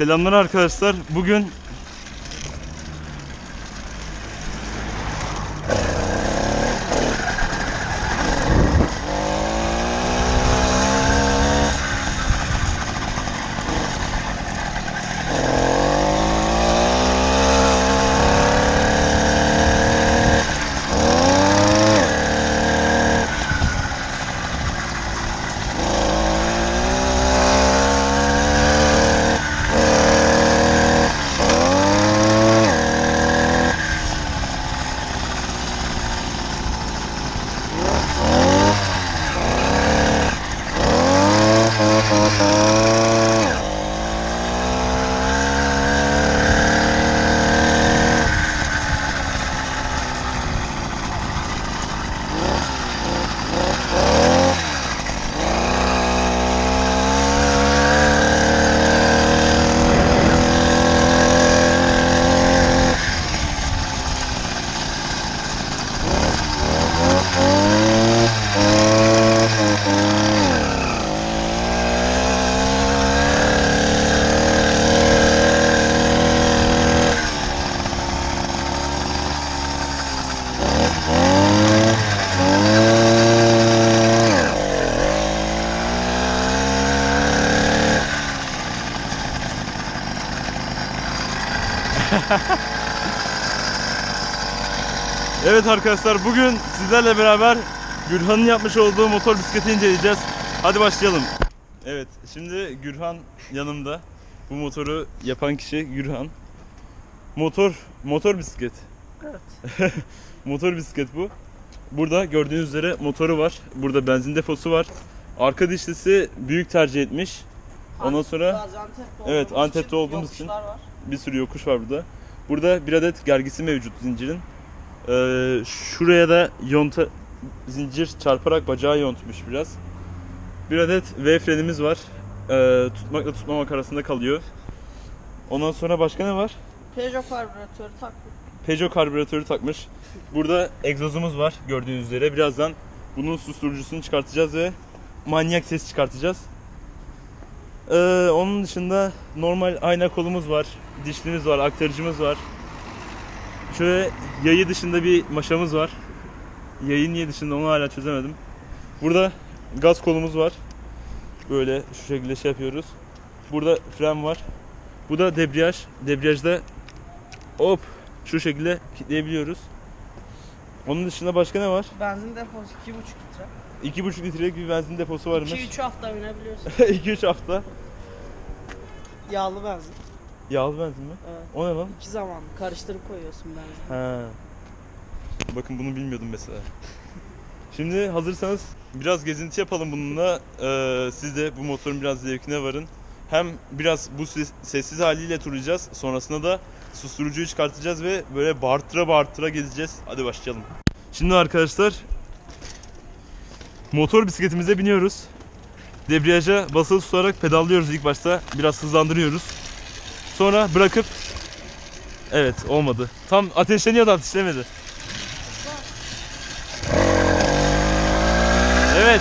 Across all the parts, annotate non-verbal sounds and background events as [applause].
Selamlar arkadaşlar. Bugün [laughs] Evet arkadaşlar bugün sizlerle beraber Gürhan'ın yapmış olduğu motor bisikleti inceleyeceğiz. Hadi başlayalım. Evet şimdi Gürhan yanımda. Bu motoru yapan kişi Gürhan. Motor motor bisiklet. Evet. [laughs] motor bisiklet bu. Burada gördüğünüz üzere motoru var. Burada benzin deposu var. Arka dişlisi büyük tercih etmiş. Ondan sonra Gaziantep'te Evet, Antep'te için olduğumuz için. var. Bir sürü yokuş var burada. Burada bir adet gergisi mevcut zincirin. Ee, şuraya da yonta zincir çarparak bacağı yontmuş biraz. Bir adet V frenimiz var. Ee, tutmakla tutmamak arasında kalıyor. Ondan sonra başka ne var? Peugeot karbüratörü taktık. Peugeot karbüratörü takmış. Burada egzozumuz var gördüğünüz üzere. Birazdan bunun susturucusunu çıkartacağız ve manyak ses çıkartacağız. Ee, onun dışında normal ayna kolumuz var, dişlimiz var, aktarıcımız var. Şöyle yayı dışında bir maşamız var. Yayı niye dışında onu hala çözemedim. Burada gaz kolumuz var. Böyle şu şekilde şey yapıyoruz. Burada fren var. Bu da debriyaj. Debriyajda hop şu şekilde kilitleyebiliyoruz. Onun dışında başka ne var? Benzin deposu 2,5 litre. 2,5 litrelik bir benzin deposu varmış. 2-3 hafta binebiliyorsun. [laughs] 2-3 hafta. Yağlı benzin. Yağlı benzin mi? Evet. O ne lan? İki zaman karıştırıp koyuyorsun benzin. Ha. Bakın bunu bilmiyordum mesela. Şimdi hazırsanız biraz gezinti yapalım bununla. Ee, siz de bu motorun biraz zevkine varın. Hem biraz bu ses- sessiz haliyle turlayacağız. Sonrasında da susturucuyu çıkartacağız ve böyle bağırtıra bağırtıra gezeceğiz. Hadi başlayalım. Şimdi arkadaşlar motor bisikletimize biniyoruz. Debriyaja basılı tutarak pedallıyoruz ilk başta. Biraz hızlandırıyoruz. Sonra bırakıp Evet olmadı. Tam ateşleniyor da ateşlemedi. Evet.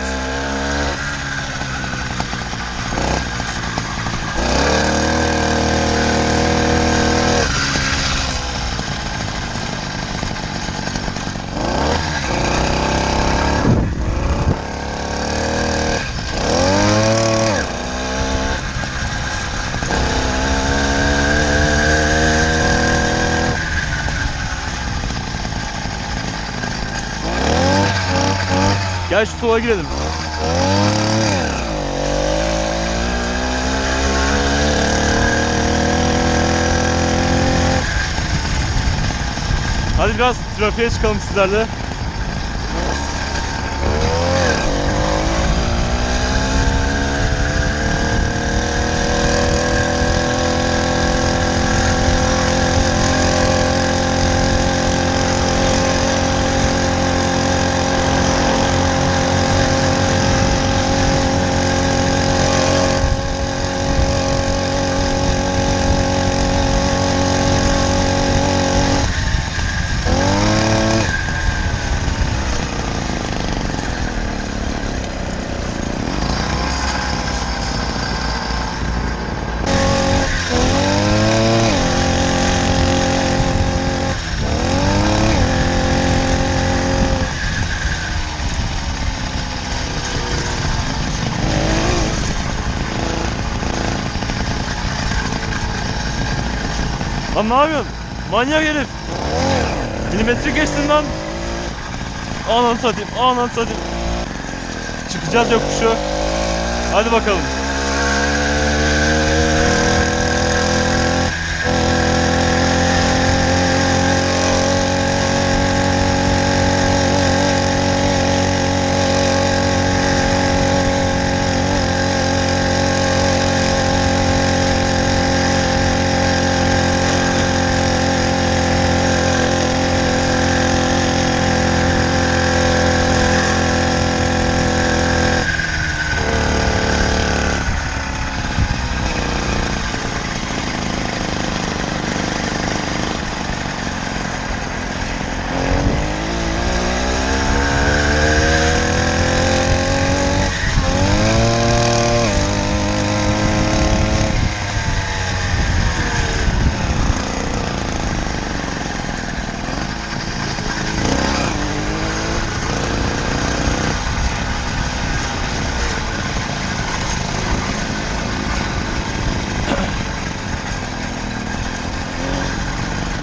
Gel şu sola girelim. Hadi biraz trafiğe çıkalım sizlerle. Lan ne yapıyorsun? Manyak herif. Milimetre geçtin lan. Anan satayım, anan satayım. Çıkacağız yokuşu. Hadi bakalım.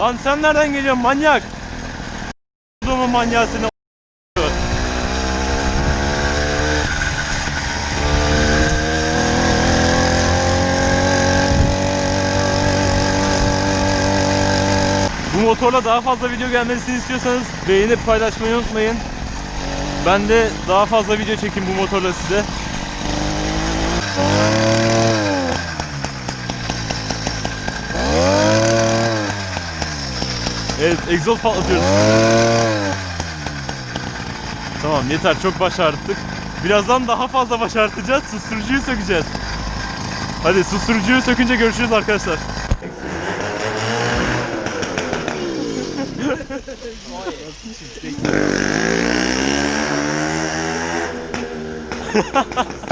Lan sen nereden geliyorsun manyak? Adamın manyağı seni Bu motorla daha fazla video gelmesini istiyorsanız beğenip paylaşmayı unutmayın. Ben de daha fazla video çekeyim bu motorla size. Evet egzoz patlatıyoruz. Tamam yeter çok başarttık. Birazdan daha fazla başartacağız. Susturucuyu sökeceğiz. Hadi susturucuyu sökünce görüşürüz arkadaşlar. [laughs]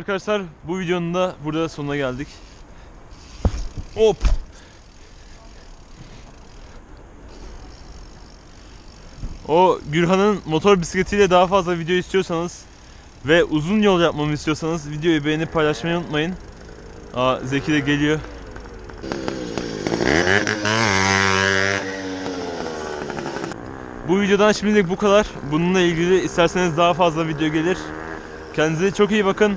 arkadaşlar bu videonun da burada sonuna geldik. Hop. O Gürhan'ın motor bisikletiyle daha fazla video istiyorsanız ve uzun yol yapmamı istiyorsanız videoyu beğenip paylaşmayı unutmayın. Aa Zeki de geliyor. Bu videodan şimdilik bu kadar. Bununla ilgili isterseniz daha fazla video gelir. Kendinize çok iyi bakın.